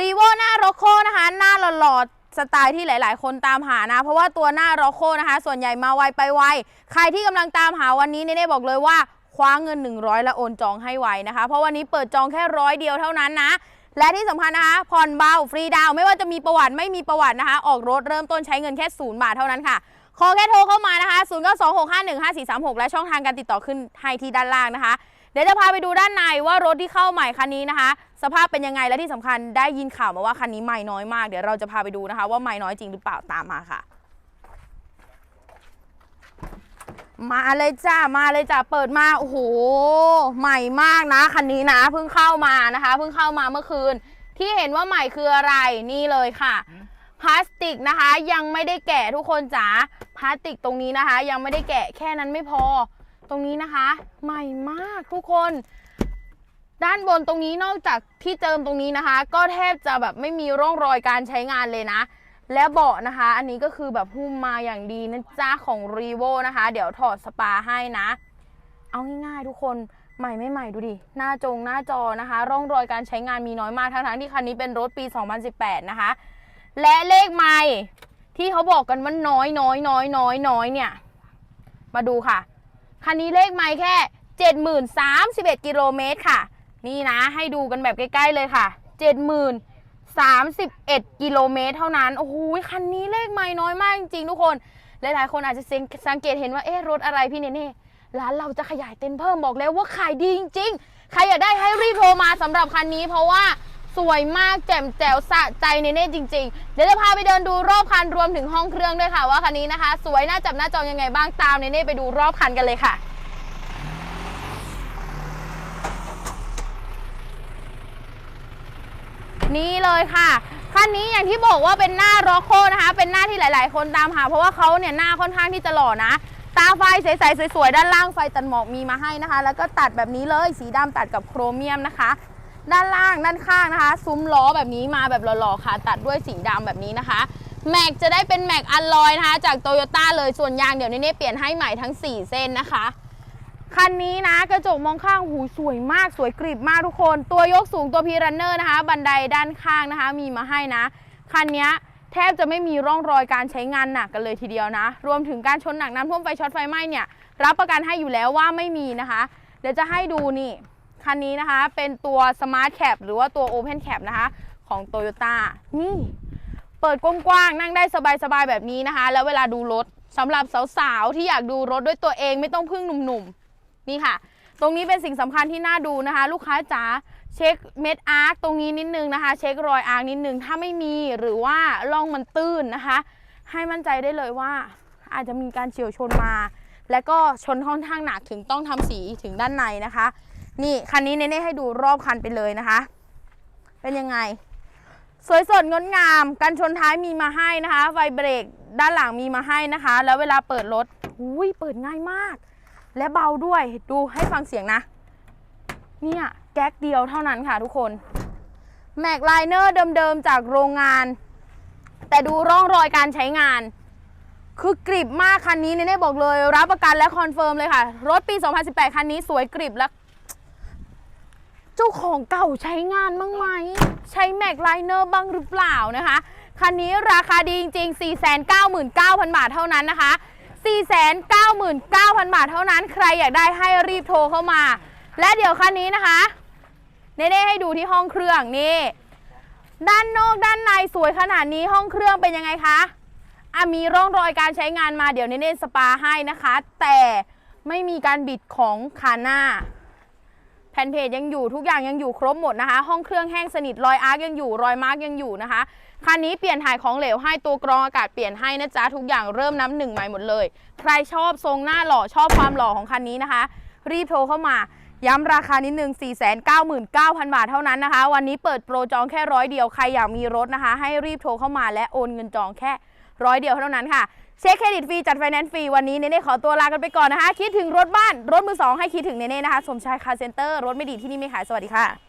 รีโวหน้าโรโคนะคะ หน้าหล่อสไตล์ที่หลาย ๆ คนตามหานะ เพราะว่าตัวหน้าโรโคนะคะ ส่วนใหญ่มาไวไปไว ใครที่กำลังตามหาวันนี้เน่ๆบอกเลยว่า คว้าเงิน 100 แล้วโอนจองให้ไวนะคะ เพราะวันนี้เปิดจองแค่ร้อยเดียวเท่านั้นนะและที่สำคัญนะคะผ่อนเบาฟรีดาวไม่ว่าจะมีประวัติไม่มีประวัตินะคะ ออกรถเริ่มต้นใช้เงินแค่ศูนย์บาทเท่านั้นค่ะขอแค่โทรเข้ามานะคะ 0 9 2 6 5 1 5 4 3 6 และช่องทางการติดต่อขึ้นให้ที่ด้านล่างนะคะ เดี๋ยวจะพาไปดูด้านในว่ารถที่เข้าใหม่คันนี้นะคะ สภาพเป็นยังไงและที่สำคัญได้ยินข่าวมาว่าคันนี้ใหม่น้อยมากเดี๋ยวเราจะพาไปดูนะคะ ว่าใหม่น้อยจริงหรือเปล่าตามมาค่ะ มาเลยจ้ามาเลยจ้าเปิดมาโอ้โหใหม่มากนะคันนี้นะเพิ่งเข้ามานะคะเพิ่งเข้ามาเมื่อคืน ที่เห็นว่าใหม่คืออะไรนี่เลยค่ะพลาสติกนะคะยังไม่ได้แกะทุกคนจ๋าพลาสติกตรงนี้นะคะ ยังไม่ได้แกะแค่นั้นไม่พอ ตรงนี้นะคะ ใหม่มากทุกคน ด้านบนตรงนี้นอกจากที่เจิมตรงนี้นะคะ ก็แทบจะแบบไม่มีร่องรอยการใช้งานเลยนะ และเบาะนะคะ อันนี้ก็คือแบบหุ้มมาอย่างดีนะจ๊ะของ r e v o นะคะ เดี๋ยวถอดสปาให้นะ เอาง่ายๆทุกคนใหม่ไม่ใหม่ดูดิ หน้าจงหน้าจอนะคะ ร่องรอยการใช้งานมีน้อยมากทั้งๆที่คันนี้เป็นรถปี 2018 นะคะ และเลขไม่ที่เขาบอกกันว่าน้อยน้อยน้อยน้อยน้อยเนี่ย มาดูค่ะ คันนี้เลขไม่แค่ 7031กิโลเมตรค่ะ นี่นะให้ดูกันแบบใกล้ ๆเลยค่ะ 7031กิโลเมตรเท่านั้น โอ้โหคันนี้เลขไม่น้อยมากจริงๆทุกคน หลายๆคนอาจจะสังเกตเห็นว่าเอ๊ะรถอะไรพี่เนเน่ร้านเราจะขยายเต็นท์เพิ่มบอกแล้วว่าขายดีจริง ๆ ใครอยากได้ให้รีบโทรมาสำหรับคันนี้เพราะว่า สวยมากแจ่มแจ๋วสะใจเนเน่จริง ๆ เดี๋ยวจะพาไปเดินดูรอบคันรวมถึงห้องเครื่องด้วยค่ะว่าคันนี้นะคะ สวยน่าจับหน้าจองยังไงบ้างตามเนเน่ไปดูรอบคันกันเลยค่ะนี่เลยค่ะคันนี้อย่างที่บอกว่าเป็นหน้าร็อกโคนะคะ เป็นหน้าที่หลาย ๆ คนตามหา เพราะว่าเขาเนี่ยหน้าค่อนข้างที่จะหล่อนะ ตาไฟใสๆสวยๆ ด้านล่างไฟตัดหมอกมีมาให้นะคะ แล้วก็ตัดแบบนี้เลยสีดำตัดกับโครเมียมนะคะ ด้านล่างด้านข้างนะคะ ซุ้มล้อแบบนี้มาแบบหล่อๆค่ะ ตัดด้วยสีดำแบบนี้นะคะแม็กจะได้เป็นแม็กอัลลอยนะคะ จากโตโยต้าเลยส่วนยางเดี๋ยวนี้เปลี่ยนให้ใหม่ทั้ง 4 เส้นนะคะคันนี้นะกระจกมองข้างหูสวยมากสวยกริบมากทุกคน ตัวยกสูงตัวพีรันเนอร์นะคะ บันไดด้านข้างนะคะ มีมาให้นะ คันนี้แทบจะไม่มีร่องรอยการใช้งานหนักกันเลยทีเดียวนะ รวมถึงการชนหนักน้ำท่วมไฟช็อตไฟไหม้เนี่ย รับประกันให้อยู่แล้วว่าไม่มีนะคะ เดี๋ยวจะให้ดูนี่ คันนี้นะคะเป็นตัว Smart Cap หรือว่าตัว Open Cap นะคะของ Toyota นี่เปิดกว้างๆนั่งได้สบายๆแบบนี้นะคะ แล้วเวลาดูรถสำหรับสาวๆที่อยากดูรถด้วยตัวเองไม่ต้องพึ่งหนุ่มๆนี่ค่ะ ตรงนี้เป็นสิ่งสำคัญที่น่าดูนะคะ ลูกค้าจ๋าเช็คเม็ดอาร์คตรงนี้นิดนึงนะคะ เช็ครอยอาร์คนิดนึงถ้าไม่มีหรือว่าร่องมันตื้นนะคะ ให้มั่นใจได้เลยว่า อาจจะมีการเฉียวชนมา และก็ชนค่อนข้างหนักถึงต้องทำสีถึงด้านในนะคะ นี่คันนี้เน่ๆให้ดูรอบคันไปเลยนะคะ เป็นยังไง สวยสดงดงามกันชนท้ายมีมาให้นะคะ ไฟเบรกด้านหลังมีมาให้นะคะ แล้วเวลาเปิดรถอุ้ยเปิดง่ายมาก และเบาด้วยดูให้ฟังเสียงนะ เนี่ยแก๊กเดียวเท่านั้นค่ะทุกคนแม็กไลเนอร์เดิมๆจากโรงงาน แต่ดูร่องรอยการใช้งาน คือกริบมากคันนี้เน่บอกเลย รับประกันและคอนเฟิร์มเลยค่ะ รถปี 2018 คันนี้สวยกริบและ จ้าของเก่าใช้งานบ้างไหม ใช้แม็กไลเนอร์บ้างหรือเปล่านะคะ คันนี้ราคาดีจริง ๆ 499,000 บาทเท่านั้นนะคะ 499,000 บาทเท่านั้น ใครอยากได้ให้รีบโทรเข้ามา และเดี๋ยวคันนี้นะคะเน่ๆให้ดูที่ห้องเครื่องนี่ด้านนอกด้านในสวยขนาดนี้ห้องเครื่องเป็นยังไงคะอะมีร่องรอยการใช้งานมาเดี๋ยวเน่ๆสปาให้นะคะ แต่ไม่มีการบิดของคาหน้า แผ่นเพจยังอยู่ทุกอย่างยังอยู่ครบหมดนะคะ ห้องเครื่องแห้งสนิทรอยอาร์คยังอยู่รอยมาร์กยังอยู่นะคะคันนี้เปลี่ยนถ่ายของเหลวให้ตัวกรองอากาศเปลี่ยนให้นะจ๊ะทุกอย่างเริ่มน้ำหนึ่งใหม่หมดเลย ใครชอบทรงหน้าหล่อชอบความหล่อของคันนี้นะคะ รีบโทรเข้ามาย้ำราคานิดนึง 499,000 บาทเท่านั้นนะคะ วันนี้เปิดโปรจองแค่ร้อยเดียว ใครอยากมีรถนะคะ ให้รีบโทรเข้ามาและโอนเงินจองแค่ ร้อยเดียวเท่านั้นค่ะ เช็คเครดิตฟรีจัดไฟแนนซ์ฟรีวันนี้เนเน่ขอตัวลากันไปก่อนนะคะ คิดถึงรถบ้าน รถมือสองให้คิดถึงเนเน่นะคะ สมชายคาเซ็นเตอร์ รถไม่ดีที่นี่ไม่ขาย สวัสดีค่ะ